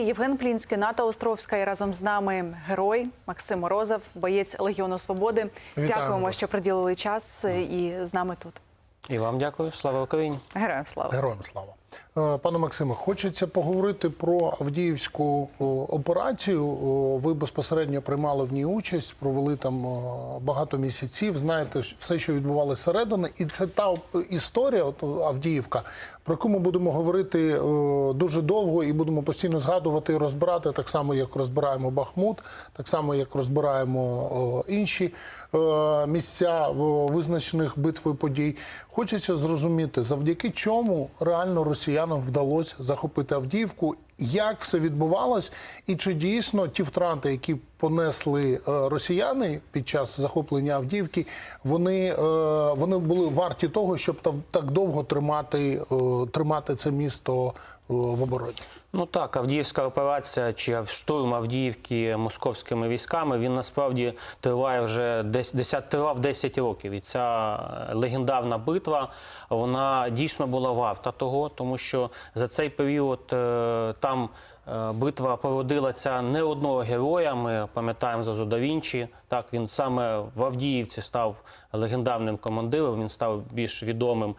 Євген Плінський, Ната Островська і разом з нами герой Максим Морозов, боєць Легіону Свободи. Вітаємо Дякуємо, вас. що приділили час е, і з нами тут. І вам дякую. Слава Україні. Героям слава. Героям слава. Е, Пане Максиме, хочеться поговорити про Авдіївську операцію. Ви безпосередньо приймали в ній участь, провели там багато місяців. Знаєте все, що відбувалося зсередини, і це та історія, от Авдіївка, про яку ми будемо говорити дуже довго і будемо постійно згадувати і розбирати, так само як розбираємо Бахмут, так само як розбираємо інші е, місця визначених битв і подій. Хочеться зрозуміти, завдяки чому реально росіянам вдалося захопити Авдіївку, як все відбувалось, і чи дійсно ті втрати, які понесли е, росіяни під час захоплення Авдіївки, вони, е, вони були варті того, щоб так довго тримати, е, тримати це місто е, в обороні. Ну так, Авдіївська операція чи штурм Авдіївки московськими військами він насправді триває вже десь 10, тривав 10 років. І ця легендарна битва вона дійсно була варта того, тому що за цей період е, там. е, Битва породила не одного героя. Ми пам'ятаємо за да. Так він саме в Авдіївці став легендарним командиром. Він став більш відомим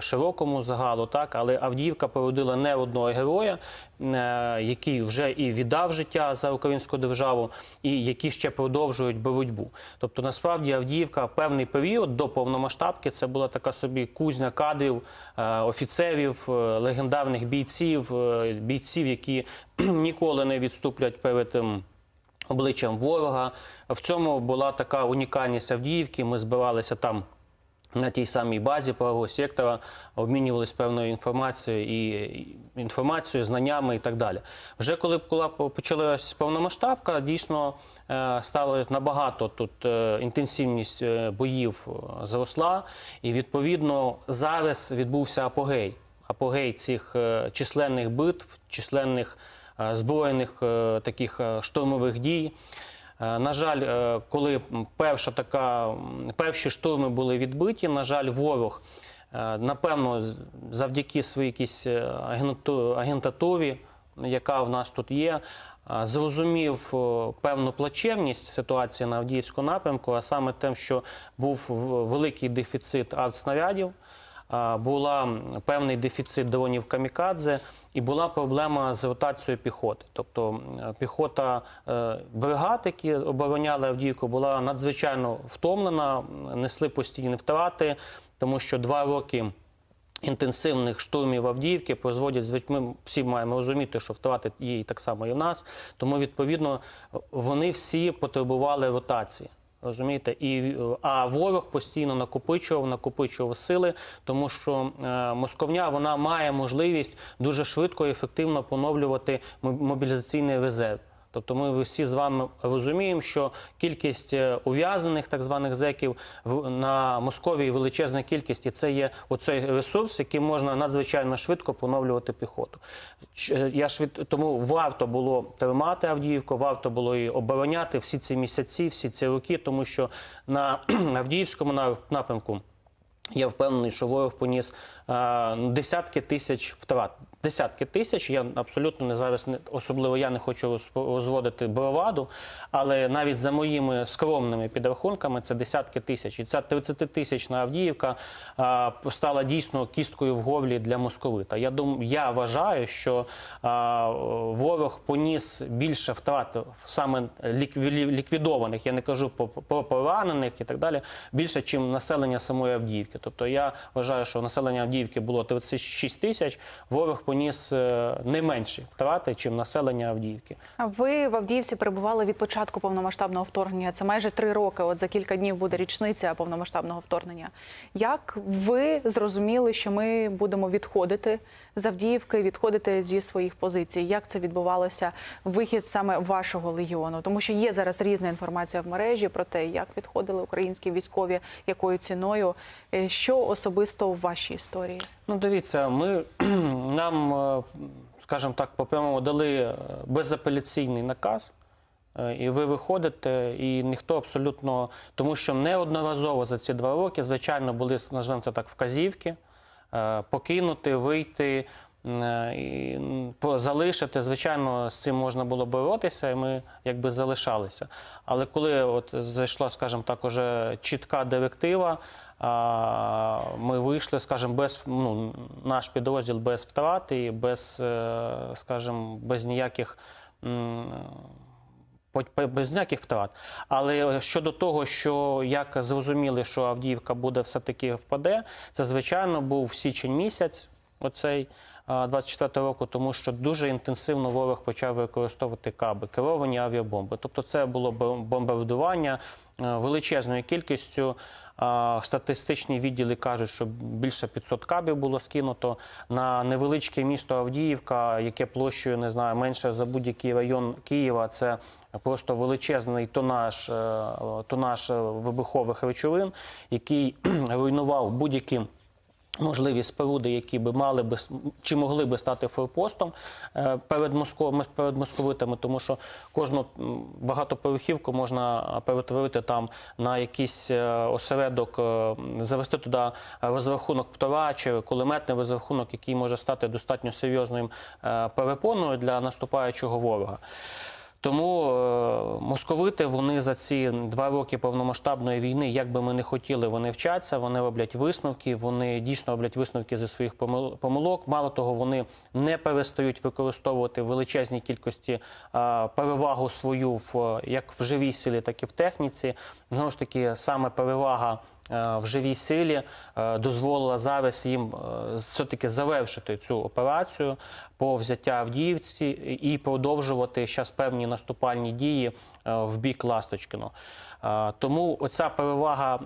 широкому загалу. Так, але Авдіївка породила не одного героя, е, який вже і віддав життя за українську державу, і які ще продовжують боротьбу. Тобто, насправді Авдіївка певний період до повномасштабки це була така собі кузня кадрів, е, офіцерів, е, легендарних бійців, бійців, які ніколи не відступлять перед. ем, обличчям ворога. В цьому була така унікальність Авдіївки. Ми збиралися там. На тій самій базі правого сектора обмінювалися певною інформацією і інформацією, знаннями і так далі. Вже коли була почалась повномасштабка, дійсно е, стало набагато тут е, інтенсивність е, боїв зросла, і відповідно зараз відбувся апогей. Апогей цих численних битв, численних збройних таких штурмових дій. Е, На жаль, е, коли перша така, перші штурми були відбиті, на жаль, ворог, е, напевно, завдяки своїй якійсь агентатурі, яка в нас тут є, зрозумів певну плачевність ситуації на Авдіївському напрямку, а саме тим, що був великий дефіцит артснарядів, була певний дефіцит дронів камікадзе, і була проблема з ротацією піхоти. Тобто піхота е, бригад, які обороняли Авдіївку, була надзвичайно втомлена, несли постійні втрати, тому що два роки. Інтенсивних штурмів Авдіївки призводять Ми всі маємо розуміти, що втрати і так само і в нас. Тому відповідно вони всі потребували ротації. Розумієте, і е, а ворог постійно накопичував, накопичував сили, тому що е, московня вона має можливість дуже швидко і ефективно поновлювати мо- мобілізаційний резерв. Тобто ми всі з вами розуміємо, що кількість е, ув'язнених так званих зеків на Московії величезна кількість, і це є оцей ресурс, який можна надзвичайно швидко поновлювати піхоту. Е, Я швид... Тому варто було тримати Авдіївку, варто було і обороняти всі ці місяці, всі ці роки, тому що на Авдіївському напрямку. Я впевнений, що ворог поніс е, десятки тисяч втрат. Десятки тисяч. Я абсолютно не зараз не особливо я не хочу роз- розводити броваду, але навіть за моїми скромними підрахунками це десятки тисяч. І ця 30-тисячна Авдіївка е, стала дійсно кісткою в горлі для московита. Я дум, я вважаю, що е, ворог поніс більше втрат саме ліквідованих. Я не кажу про поранених і так далі. Більше, ніж населення самої Авдіївки. Тобто я вважаю, що населення Авдіївки було 36 тисяч. Ворог поніс е, не менші втрати, ніж населення Авдіївки. Ви в Авдіївці перебували від початку повномасштабного вторгнення. Це майже три роки. От за кілька днів буде річниця повномасштабного вторгнення. Як ви зрозуміли, що ми будемо відходити з Авдіївки, відходити зі своїх позицій? Як це відбувалося? Вихід саме вашого легіону? Тому що є зараз різна інформація в мережі про те, як відходили українські військові, якою ціною. Е, Що особисто в вашій історії? Ну, дивіться, ми нам, е, скажімо так, по прямому дали е, безапеляційний наказ. е, І ви виходите, і ніхто абсолютно, тому що неодноразово за ці два роки, звичайно, були, називаємо це так, вказівки, покинути, вийти залишити. Звичайно, з цим можна було боротися, і ми якби залишалися. Але коли от зайшла, скажімо так, уже чітка директива. Ми вийшли, скажімо, без ну, наш підрозділ без втрат і без, е, скажімо, без ніяких без ніяких втрат. Але щодо того, що як зрозуміли, що Авдіївка буде все-таки впаде, це звичайно був січень місяць, оцей. а, 24 року, тому що дуже інтенсивно ворог почав використовувати каби, керовані авіабомби. Тобто це було бом- бомбардування е, величезною кількістю. Статистичні відділи кажуть, що більше 500 кабів було скинуто на невеличке місто Авдіївка, яке площею не знаю менше за будь-який район Києва. Це просто величезний тонаж, е, тонаж вибухових речовин, який руйнував будь-які. Можливі споруди, які би мали би чи могли би стати форпостом е, перед Москвою, перед московитами, тому що кожну багатоповерхівку можна перетворити там на якийсь е, осередок, е, завести туди розрахунок птора чи кулеметний розрахунок, який може стати достатньо серйозною е, перепоною для наступаючого ворога. Тому е, московити вони за ці два роки повномасштабної війни, як би ми не хотіли, вони вчаться, вони роблять висновки, вони дійсно роблять висновки зі своїх помил- помилок. Мало того, вони не перестають використовувати в величезній кількості перевагу свою в як в живій силі, так і в техніці. Знову ж таки, саме перевага. Е, В живій силі е, дозволила зараз їм е, все-таки завершити цю операцію по взяття Авдіївці і продовжувати зараз певні наступальні дії в бік Ласточкіно. Тому оця перевага е,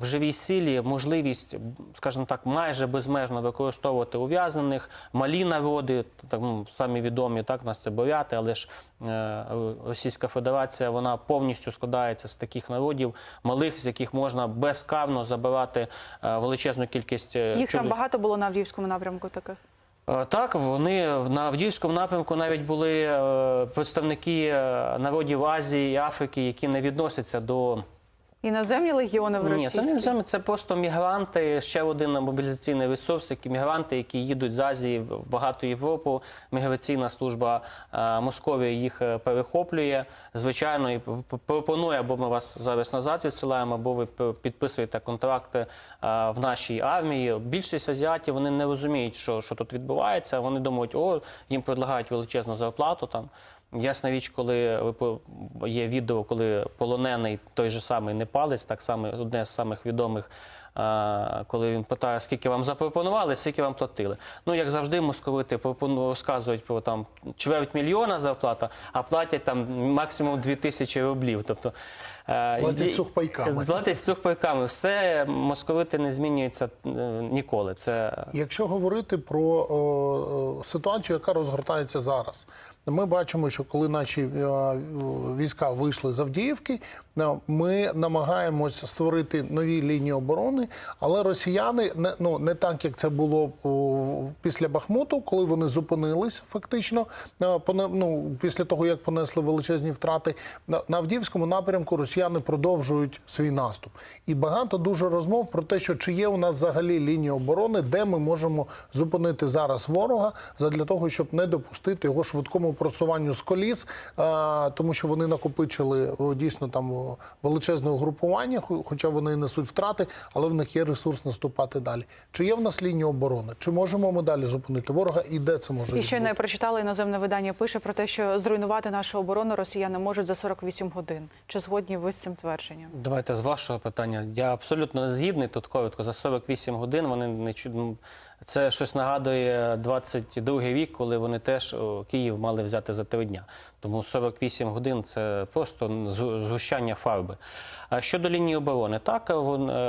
в живій силі, можливість, скажімо так, майже безмежно використовувати ув'язнених, малі народи, так, ну, самі відомі, так, нас це буряти, але ж е, Російська Федерація вона повністю складається з таких народів, малих, з яких можна безкарно забирати е, величезну кількість Їх там багато було на Авдіївському напрямку таких. Е, Так, вони на Авдіївському напрямку навіть були е, представники е, народів Азії і Африки, які не відносяться до Іноземні легіони в ні, це не іноземні, це просто мігранти. Ще один мобілізаційний ресурс, які мігранти, які їдуть з Азії в багату Європу. Міграційна служба е, Московії їх е, перехоплює. Звичайно, і пропонує, або ми вас зараз назад відсилаємо, або ви підписуєте контракти е, в нашій армії. Більшість азіатів вони не розуміють, що, що тут відбувається. Вони думають, о, їм предлагають величезну зарплату там. Ясна річ, коли є відео, коли полонений той же самий непалець, так само одне з самих відомих, коли він питає, скільки вам запропонували, скільки вам платили. Ну, як завжди, московити розказують про там чверть мільйона зарплата, а платять там максимум 2 тисячі рублів. Тобто, е, Платять сухпайками. Платять сухпайками. Все московити не змінюються е, ніколи. Це Якщо говорити про о, ситуацію, яка розгортається зараз, ми бачимо, що коли наші е, війська вийшли з Авдіївки, ми намагаємося створити нові лінії оборони, але росіяни не ну не так, як це було після Бахмуту, коли вони зупинились фактично е, ну, після того, як понесли величезні втрати на, Авдіївському напрямку, росіяни продовжують свій наступ. І багато дуже розмов про те, що чи є у нас взагалі лінія оборони, де ми можемо зупинити зараз ворога задля того, щоб не допустити його швидкому просуванню з коліс, тому що вони накопичили дійсно там величезне угрупування, хоча вони несуть втрати, але в них є ресурс наступати далі. Чи є в нас лінія оборони? Чи можемо ми далі зупинити ворога? І де це може І ще не прочитали іноземне видання. Пише про те, що зруйнувати нашу оборону росіяни можуть за 48 годин. Чи згодні ви з цим твердженням? Давайте з вашого питання. Я абсолютно не згідний тут ковідко. За 48 годин вони не ну, Це щось нагадує 22-й рік, коли вони теж Київ мали взяти за три дня. Тому 48 годин це просто згущання фарби. Щодо лінії оборони, так е,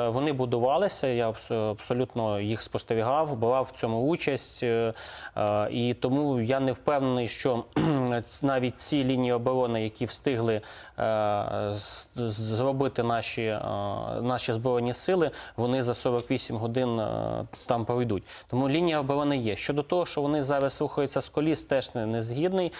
вони будувалися. Я абсолютно їх спостерігав, брав в цьому участь, е, е, і тому я не впевнений, що навіть ці лінії оборони, які встигли е, зробити наші, е, наші збройні сили, вони за 48 годин е, там пройдуть. Тому лінія оборони є. Щодо того, що вони зараз рухаються з коліс, теж не, згідний.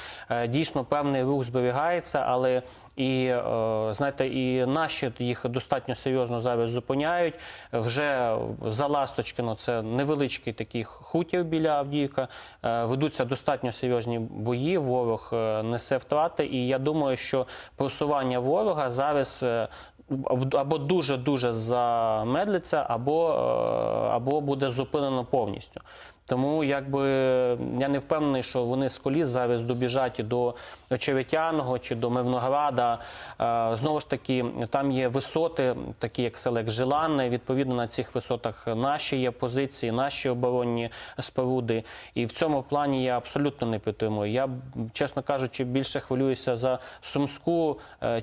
Дійсно, певний рух зберігається, але і е, знаєте, і наші їх достатньо серйозно зараз зупиняють. Вже за Ласточкино це невеличкий такий хутір біля Авдіївка. Е, Ведуться достатньо серйозні бої. Ворог е, несе втрати, і я думаю, що просування ворога зараз. Або дуже дуже замедлиться, або, або буде зупинено повністю. Тому якби я не впевнений, що вони з коліс зараз добіжать до Очеретяного чи до Мирнограда. Е, Знову ж таки, там є висоти, такі як селек Жиланне. Відповідно на цих висотах наші є позиції, наші оборонні споруди. І в цьому плані я абсолютно не підтримую. Я, чесно кажучи, більше хвилююся за Сумську, е,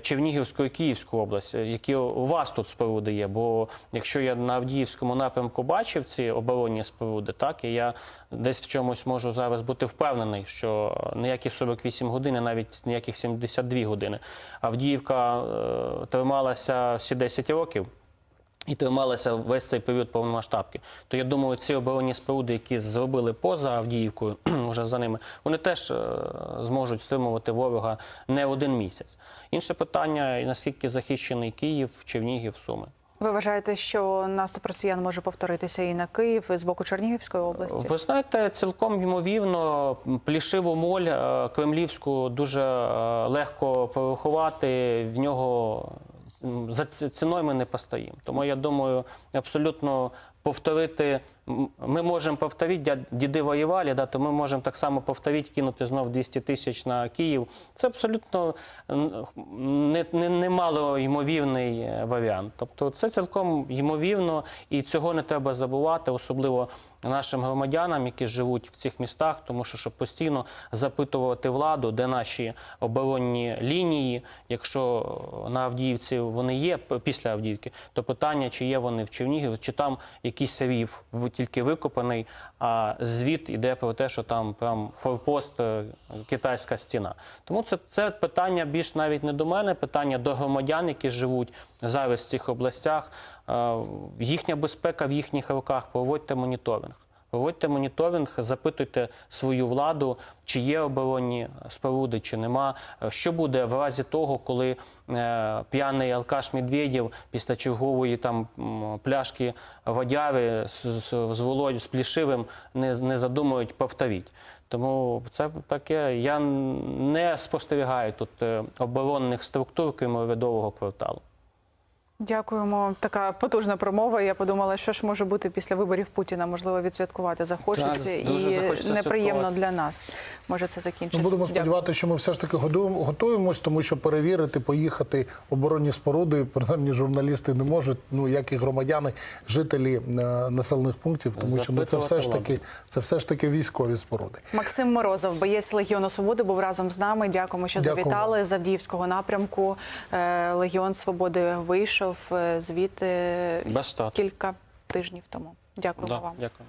Чернігівську і Київську область, е, які у вас тут споруди є. Бо якщо я на Авдіївському напрямку бачив ці оборонні споруди, так і я десь в чомусь можу зараз бути впевнений, що ніякі 48 годин, навіть ніяких 72 години. Авдіївка е, трималася всі 10 років. І трималася весь цей період повномасштабки. То я думаю, ці оборонні споруди, які зробили поза Авдіївкою, вже за ними, вони теж е, зможуть стримувати ворога не один місяць. Інше питання: наскільки захищений Київ, Чернігів, Суми. Ви вважаєте, що наступ росіян може повторитися і на Київ, і з боку Чернігівської області? Ви знаєте, цілком ймовірно, плішиву моль е, кремлівську дуже е, легко порахувати. В нього за ціною ми не постоїмо. Тому я думаю, абсолютно повторити. Ми можемо повторити, діди воювали, да, то ми можемо так само повторити, кинути знов 200 тисяч на Київ. Це абсолютно м, не, не, ймовірний е, варіант. Тобто це цілком ймовірно, і цього не треба забувати, особливо нашим громадянам, які живуть в цих містах, тому що щоб постійно запитувати владу, де наші оборонні лінії. Якщо на Авдіївці вони є після Авдіївки, то питання, чи є вони в Чернігів, чи там якийсь рів в- тільки викопаний, а звіт іде про те, що там прям форпост е, китайська стіна. Тому це, це питання більш навіть не до мене, питання до громадян, які живуть зараз в цих областях. Е, Їхня безпека в їхніх руках. Проводьте моніторинг. Проводьте моніторинг, запитуйте свою владу, чи є оборонні споруди, чи нема. Е, Що буде в разі того, коли е, п'яний алкаш Медведєв після чергової там пляшки водяри з, Володю, з Плішивим не, не задумують повторіть. Тому це таке. Я не спостерігаю тут е, оборонних структур, крім урядового кварталу. Дякуємо. Така потужна промова. Я подумала, що ж може бути після виборів Путіна. Можливо, відсвяткувати захочеться Так, і захочеться неприємно для нас. Може це Ми закінчитися. будемо Дякую. сподіватися, що ми все ж таки годуємо- готуємось, тому що перевірити, поїхати оборонні споруди, принаймні журналісти не можуть, ну як і громадяни, жителі е, населених пунктів, тому що ну, це все ж таки це все ж таки військові споруди. Максим Морозов, боєць Легіону Свободи, був разом з нами. Дякуємо, що Дякую. завітали з Авдіївського напрямку. Е, Легіон Свободи вийшов е, звідти Без штату. кілька тижнів тому. Дякуємо Да, вам. дякую.